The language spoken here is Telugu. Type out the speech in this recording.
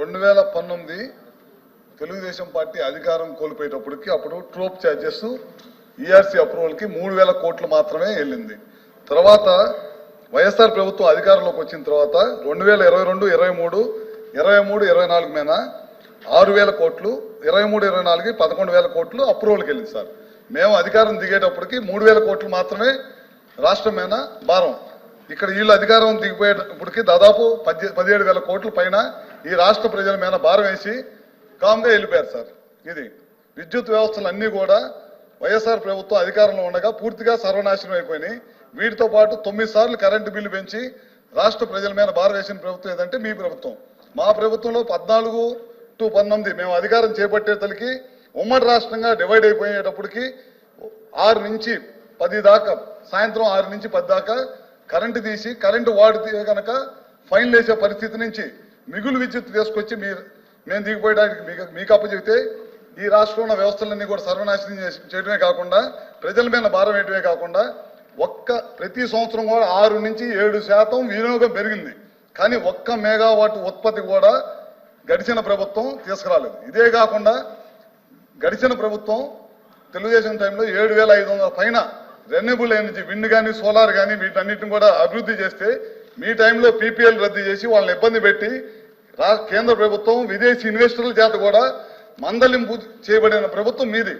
రెండు వేల పంతొమ్మిది తెలుగుదేశం పార్టీ అధికారం కోల్పోయేటప్పటికి అప్పుడు ట్రోప్ ఛార్జెస్ ఈఆర్సీ అప్రూవల్కి మూడు వేల కోట్లు మాత్రమే వెళ్ళింది. తర్వాత వైఎస్ఆర్ ప్రభుత్వం అధికారంలోకి వచ్చిన తర్వాత రెండు వేల ఇరవై రెండు ఇరవై మూడు ఇరవై మూడు ఇరవై నాలుగు మీద ఆరు వేల కోట్లు ఇరవై మూడు ఇరవై నాలుగు పదకొండు వేల కోట్లు అప్రూవల్కి వెళ్ళింది సార్. మేము అధికారం దిగేటప్పటికి మూడు వేల కోట్లు మాత్రమే రాష్ట్రం భారం. ఇక్కడ వీళ్ళు అధికారం దిగిపోయేటప్పటికి దాదాపు పద్దె పదిహేడు వేల కోట్ల పైన ఈ రాష్ట్ర ప్రజల మీద భారం వేసి కామ్గా వెళ్ళిపోయారు సార్. ఇది విద్యుత్ వ్యవస్థలు అన్నీ కూడా వైఎస్ఆర్ ప్రభుత్వం అధికారంలో ఉండగా పూర్తిగా సర్వనాశనం అయిపోయినాయి. వీటితో పాటు తొమ్మిది సార్లు కరెంటు బిల్లు పెంచి రాష్ట్ర ప్రజల మీద భారం వేసిన ప్రభుత్వం ఏదంటే మీ ప్రభుత్వం. మా ప్రభుత్వంలో పద్నాలుగు టు పంతొమ్మిది మేము అధికారం చేపట్టేతలకి ఉమ్మడి రాష్ట్రంగా డివైడ్ అయిపోయేటప్పటికి ఆరు నుంచి పది దాకా సాయంత్రం ఆరు నుంచి పది దాకా కరెంటు తీసి కరెంటు వాడితే కనుక ఫైన్లు వేసే పరిస్థితి నుంచి మిగులు విద్యుత్ తీసుకొచ్చి మీరు మేము దిగిపోయడానికి మీకు మీకు అప్పచెబితే ఈ రాష్ట్రంలో ఉన్న వ్యవస్థలన్నీ కూడా సర్వనాశనం చేయడమే కాకుండా ప్రజల మీద భారం వేయటమే కాకుండా ఒక్క ప్రతి సంవత్సరం కూడా ఆరు నుంచి ఏడు శాతం వినియోగం పెరిగింది. కానీ ఒక్క మెగావాట్ ఉత్పత్తి కూడా గడిచిన ప్రభుత్వం తీసుకురాలేదు. ఇదే కాకుండా గడిచిన ప్రభుత్వం తెలుగుదేశం టైంలో ఏడు వేల ఐదు వందల పైన రెన్యూబుల్ ఎనర్జీ విండ్ కానీ సోలార్ కానీ వీటన్నిటిని కూడా అభివృద్ధి చేస్తే మీ టైంలో పీపీఎల్ రద్దు చేసి వాళ్ళని ఇబ్బంది పెట్టి కేంద్ర ప్రభుత్వం విదేశీ ఇన్వెస్టర్ల చేత కూడా మందలింపు చేయబడిన ప్రభుత్వం మీది.